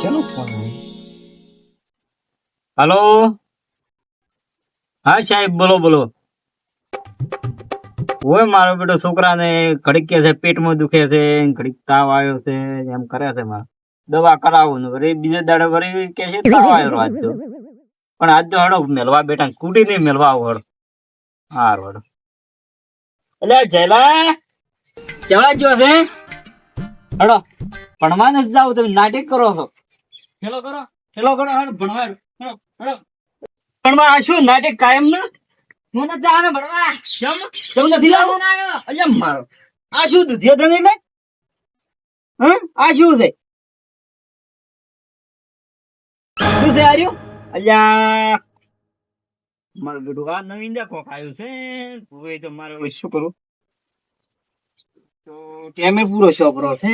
ચલો phone hello હા, સાહેબ, બોલો બોલો. ઓય, મારો બેટો છોકરાને ઘડીક કે છે, પેટમાં દુખે છે ઘડીક તાવ આવ્યો છે, એમ કરે છે મારે. દવા કરાવું વળી બીજે દાડે વળી કે છે, તાવ આવ્યો આજ તો. પણ આજ તો હડો, મેલવા બેટા, કૂટી નહીં મેલવા આવો હડો. હડો એટલે જયલા, ચવડા જો છે? હડો, ભણવા જ જાવ, તમે નાટક કરો છો. હેલો કરો હેલો કરો હેડો ભણવા હેડો હેડો હેડો ભણવા આ શું નાટક કાયમ ના હું નથી જવાનો ભણવા. કેમ? કેમ નથી લાવો અલ્યા મારો. આ શું દુધ્યોધન એટલે? હા? આ શું છે. શું છે આર્યું? અલ્યા. મારું બેટું આ નવીન દે કોક આવ્યું છે હવે તો મારે શું કરું? તો કેમે પૂરો છોકરો છે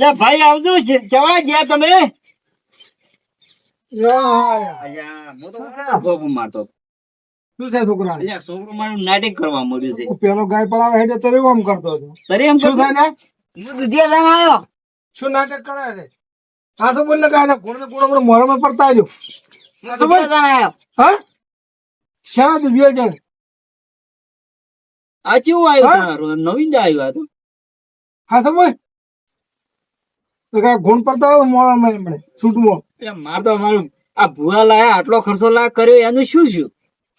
લે ભાઈ આવજો. છે જવા ગયા તમે. શું છે છોકરા? અલ્યા મારું નાટક કરવા મળ્યું છે. પેલો ગાય પડાવે એટલે તરે આમ કરતો હતો. તરી એમ શું થાય હું દુધિયા જવાનો આવ્યો. શું નાટક કરે છે? આ તો બોલ ને પડતા આવ્યો હું દુધિયા જવાનો આવ્યો. હા? શાના દુધિયો છે. આ કેવું આવ્યું નવીન આવ્યું આ તો. હા સમજ ગુણ પડતા આવ્યો મોઢામાં એમણે છૂટમાં માર તો મારું આ ભૂવા લાયા આટલો ખર્ચો લા કર્યો એનું શું શું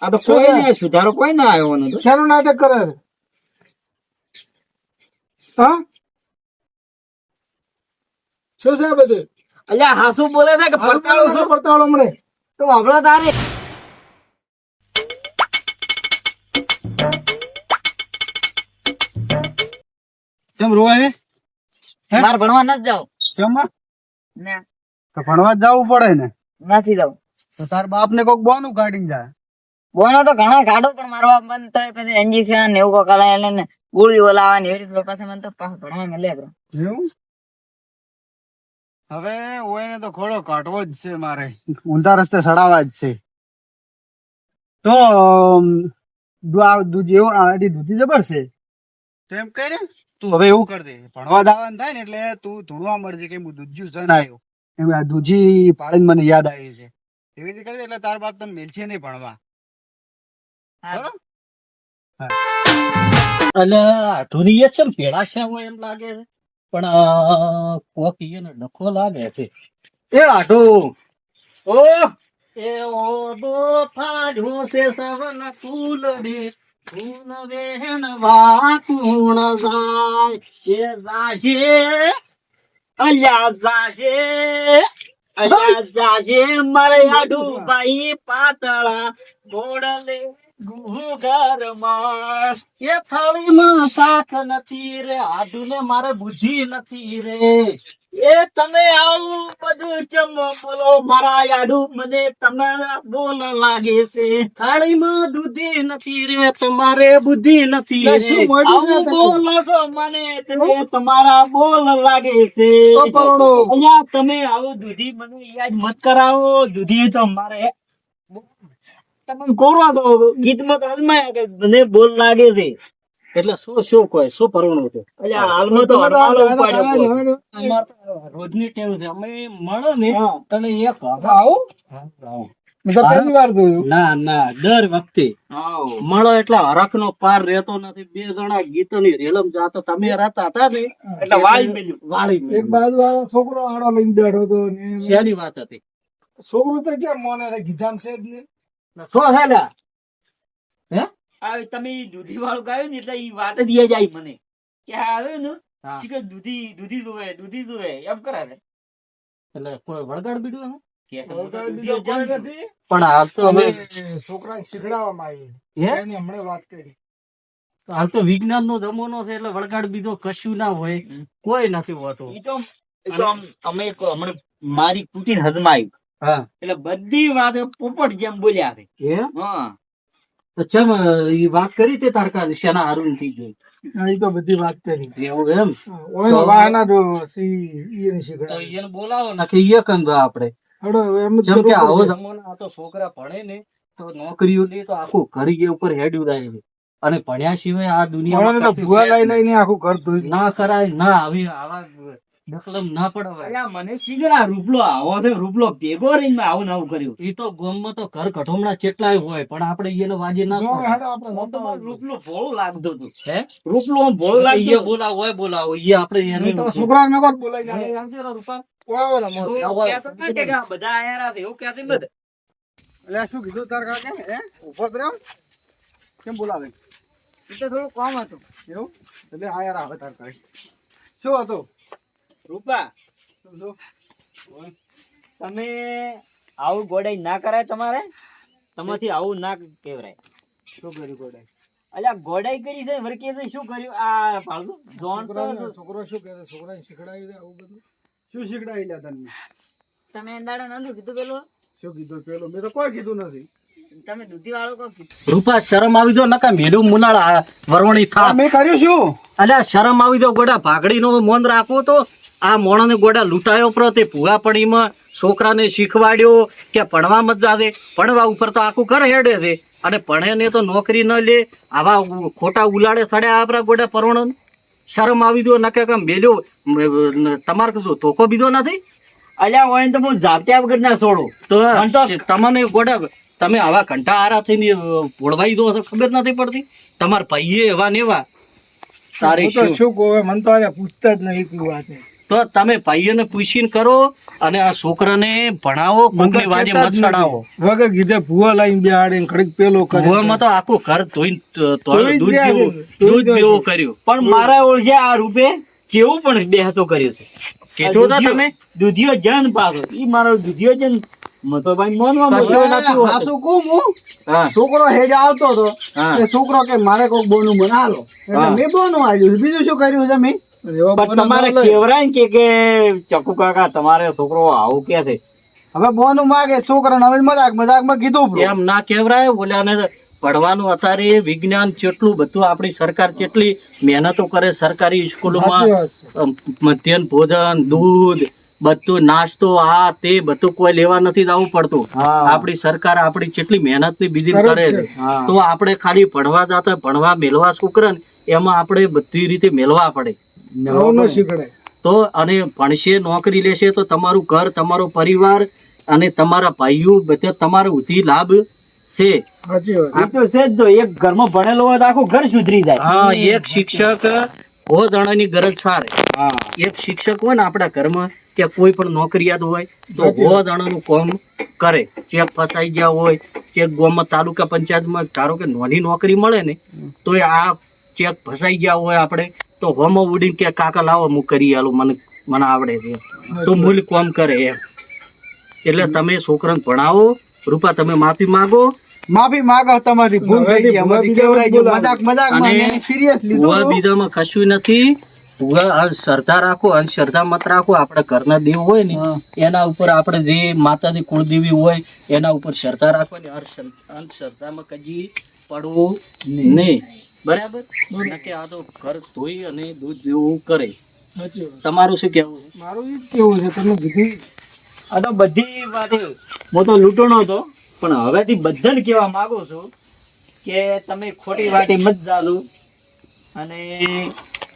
આ તો કોઈ નહીં સુધારો કોઈ ના આવ્યો નથી શેનું નાટક કરે હા? શું છે બધું? અલ્યા હાસુ બોલે છે કે પડતાળો શું? પડતાળો મળે તો હમણાં તારે. કેમ રોવા હે? મારે ભણવા ન જાવ. કેમ ના. તો ભણવા જવું પડે ને? નથી જવું. તો તાર બાપ ને કોક બોનું કાઢીને જાય. બોનો તો ઘણા કાઢો પણ મારવા બંધ થાય પછી ઇન્જેક્શન ને એવું કોક કરાય ને ને ગોળીઓ ને એવી રીતે પાસે મને તો ભણવા મળે બ્રો એવું? હવે ઓયને તો ખોડો કાઢવો જ છે મારે. ઊંધા રસ્તે સડાવા જ છે. તો દૂધ એવું આ દૂધી જબર છે? તો એમ કહે તું હવે એવું કર ભણવા દાવાનું થાય ને એટલે તું ધૂણવા મળજે કે હું દૂધ્યું જણ આવ્યો. એમ આ દૂધી પાડે મને યાદ આવી છે. એવી રીતે કરી એટલે તાર બાપ તને મેલશે નહીં ભણવા. અને આઠુરી એ છે હોય એમ લાગે છે. પણ કોક એને ડખો લાગે છે. એ આઠુ ઓ એ ઓ દો ફાડ્યો છે સવન ફૂલડી ફૂલ વેણ વાકુણ જાય. એ જાશે, અલ્યા જાશે અલ્યા જાશે મળે આડુ ભાઈ પાતળા ગોડલે ઘરમાં. એ થાળીમાં શાક નથી રે, આડુને મારે બુદ્ધિ નથી રે. એ તમે આવું બધું ચમ બોલો મારા આડુ મને તમે બોલ લાગે છે. થાળીમાં દૂધી નથી રે તમારે બુદ્ધિ નથી આવું બોલો છો મને તમે તમારા બોલ લાગે છે. અહીંયા તમે આવું દૂધી મને યાદ મત કરાવો. દૂધી તો મારે તમે કોરો દો ગીતમાં તો અજમાયા કે મને બોલ લાગે છે. એટલે શું શું કોઈ? શું પરવાનું હતું? એટલે હાલમાં તો રોજની ટેવ છે. અમે મળો ને એટલે એક આવું? પહેલી વાર જોયું. ના ના દર વખતે મળો એટલે હરખ નો પાર રહેતો નથી. બે જણા ગીતો ની રેલમ જાતો તમે રહેતા હતા ને? એટલે વાળી મેલ્યું. વાળી એક બાજુ છોકરો આડો લઈને બેઠો હતો શેની વાત હતી? છોકરો તો કેમ મોને કીધા છે જ ને શું છે હે? આ તમે દૂધી વાળું ગાયું ને એટલે એ વાત જ યાદ આવી મને. કે આ આવ્યું ને. કે દૂધી દૂધી જોવે દૂધી જોવે એમ કરાવે. એટલે કોઈ વળગાડ બીડું. પણ હાલ તો અમે છોકરાને શીખડાવવામાં આવી હે? એની હમણાં વાત કરી. હાલ તો વિજ્ઞાન નો જમાનો છે એટલે વળગાડ બીજો કશું ના હોય. કોઈ નથી હોતું. એ તો અમે એક હમણાં મારી કુટીર હદમાં હા. આવ્યું એટલે બધી વાત પોપટ જેમ બોલ્યા છે. હા. ચમ એ વાત કરી તે તારકા શેના હારું થઈ જોઈ તો બધી વાત કરી. એવું એમ. ઓય જો સી ઈને તો એને બોલાવો ને કે એ કંદો આપડે હડો એમ જેમ કે આવો. જમાનો આ તો છોકરા ભણે ને તો નોકરીઓ લે તો આખું ઘર ઉપર રહે છે અને ભણ્યા સિવાય આ દુનિયામાં ભૂવા લઈ નહીં. લઈને આખું ઘર ના કરાય ના આવી આવા ડકલમ ના પડવાય અલ્યા મને શીખરા રૂપલો આવો છે રૂપલો ભેગો રહીને આવું નવું કર્યું. ઈ તો ગામમાં તો ઘર કઠોમણા કેટલાય હોય પણ આપણે એને વાજે ના તો રૂપલો ભોળું લાગતો હતું. હે? રૂપલો આમ ભોળું લાગતું બોલાવો હોય બોલાવો ઈએ આપણે એને તો છોકરા ને કોણ બોલાઈ જાય રૂપા. કે આ બધા આયા છે એવું કહેતી બધા? એટલે શું કીધું તાર કાકે? હે? ઊભો રહ્યો કેમ બોલાવે? એ તો થોડું કામ હતું. એવું? એટલે આયા આવે તાર કાકે. શું હતું? રૂપા? તમે આવું ગોડાઈ ના કરાય તમારે? તમારથી આવું ના કેવરાય શું કર્યું અલ્યા ગોડાઈ કરી છે વળી છે શું કર્યું? આ ભાળું જોણ તો છોકરો શું કહે છોકરાને શીખડાવી આવું બધું? શું શીખડાવી લે તને? તમે એંદાડે નતું કીધું પેલું? શું કીધું પેલો? મેં તો કોઈ કીધું નથી. તમે દૂધી વાળો કહો રૂપા શરમ આવી દો નકા મેલું મુનાળા વરવણી થા. મેં કર્યું શું? અલ્યા શરમ આવી દો ગોડા ભાગડી નું મોન રાખવો તો આ મોણાને ગોડા લૂંટાયો પ્રો તે ભૂગાપણીમાં છોકરાને શીખવાડ્યો કે ભણવા મજા દે ભણવા ઉપર તો આખું ઘર હેડે દે અને ભણે ને તો નોકરી ન લે. આવા ખોટા ઉલાડે સડ્યા આપણા ગોડા પરવણ શરમ આવી દો નકે કામ મેલ્યો તમારે કશું ધોકો બીજો નથી? અલ્યા હોય તો હું ઝાપટ્યા વગર ના છોડું તો મને તો- તમને ગોડા તમે આવા ઘંટા આરા થઈને ભોળવાઈ દો ખબર નથી પડતી? તમારા ભાઈએ એવા ને એવા. તારી તો શું? કહો મને તો પૂછતા જ નહીં કઈ વાત છે. તો તમે ભાઈઓને પૂછીને કરો અને આ છોકરાને ભણાવો કોકની વાજે મત સડાવો વગર કીધે ભૂવા લાઈન બેહાડે કડક પેલો કરે ભૂવામાં તો આખું ઘર ધોઈને દૂધ જેવું દૂધ જેવું કર્યું. પણ મારા ઓળશે આ રૂપે જેવું પણ બે કર્યો છે. કીધું તો તમે? દૂધિયો જન પાછો. ઈ મારો દૂધિયો જન છોકરો હેજ આવતો હતો. છોકરો કે મારે કોક બોનું બનાવો. મેં બોનું આવ્યું બીજું શું કર્યું છે મેં પણ તમારે કેવરાય કે કે ચકુ કાકા તમારે છોકરો આવું કે છે? હવે બોનું માગે છોકરા હવે મજાક મજાકમાં કીધું એમ ના કહેવાય ઓલાને પડવાનું અત્યારે વિજ્ઞાન કેટલું બધું આપણી સરકાર કેટલી મહેનતો કરે સરકારી સ્કૂલોમાં મધ્યાહન ભોજન દૂધ બધું નાસ્તો આ તે બધું કોઈ લેવા નથી જવું પડતું. આપણી સરકાર આપણી કેટલી મહેનતની બીજી કરે છે. તો આપણે ખાલી ભણવા જતા ભણવા મેળવા છોકરાને એમાં આપણે બધી રીતે મેળવા પડે. આવું ન. તો અને ભણશે નોકરી લેશે તો તમારું ઘર તમારો પરિવાર અને તમારા ભાઈઓ બધા તમારો ઉધી લાભ છે. તો છે જ એક ઘરમાં ભણેલો હોય તો આખું ઘર સુધરી જાય. હા એક શિક્ષક હો ધણાની ગરજ સારે. હા. એક શિક્ષક હોય ને આપણા ઘરમાં કે કોઈ પણ નોકરિયાત હોય તો હો ધણાનું કોમ કરે. ચેક ફસાઈ ગયા હોય ચેક ગોમાં તાલુકા પંચાયતમાં ધારો કે નોની નોકરી મળે ને તો એ આ ચેક ફસાઈ ગયા હોય આપણે તો હોમો ઉડીને કે કાકા લાવો હું કરી આલું મને મને આવડે છે. તો મૂલ કોમ કરે એમ. એટલે તમે છોકરાને ભણાવો રૂપા તમે માફી માગો. માફી માગો તમારી ભૂલ થઈ ગઈ અમારી કેવરાઈ ગયું. મજાક મજાકમાં એને serious ભૂવા બીજામાં કશું નથી. શ્રદ્ધા રાખો અંધશ્રદ્ધા મત રાખો. આપણે ઘરના દેવ હોય ને એના ઉપર આપણે જે માતાજી કુળદેવી હોય એના ઉપર શ્રદ્ધા રાખવાની અંધ- અંધશ્રદ્ધામાં કજી પડવું નહીં. બરાબર? કે આ તો ઘર ધોઈ અને દૂધ જેવું કરે. તમારું શું કહેવું છે? મારું એ જ કેવું છે તમે બધી આ તો બધી વાતે હું તો લૂંટણો હતો પણ હવેથી બધાને કહેવા માગું છું કે તમે ખોટી વાટી મત જાજો અને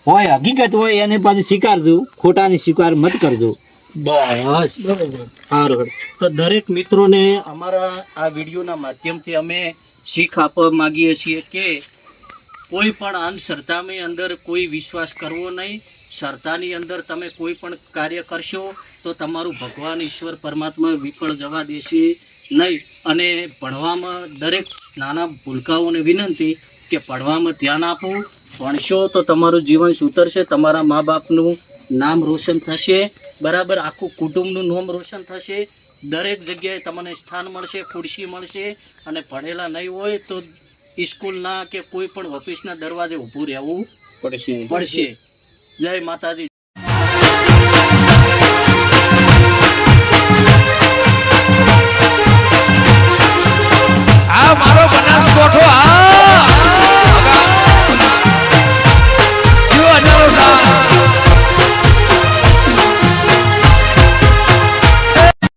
હોય હકીકત હોય એને પાછું સ્વીકારજો ખોટાની સ્વીકાર મત કરજો. બસ. બરોબર. સારું. તો દરેક મિત્રોને અમારા આ વિડીયોના માધ્યમથી અમે શીખ આપવા માગીએ છીએ કે કોઈ પણ અંધશ્રદ્ધાની અંદર કોઈ વિશ્વાસ કરવો નહીં. શ્રદ્ધાની અંદર તમે કોઈ પણ કાર્ય કરશો તો તમારું ભગવાન ઈશ્વર પરમાત્મા વિફળ જવા દેશે નહીં. અને ભણવામાં દરેક નાના ભૂલકાઓને વિનંતી કે ભણવામાં ધ્યાન આપો. ભણશો તો તમારું જીવન સુધરશે, તમારા મા બાપનું નામ રોશન થશે, બરાબર? આખું કુટુંબનું નામ રોશન થશે. દરેક જગ્યાએ તમને સ્થાન મળશે, ખુરશી મળશે અને ભણેલા નહીં હોય તો સ્કૂલના કે કોઈ પણ ઓફિસના દરવાજે ઊભું રહેવું પડશે. પડશે. જય માતાજી.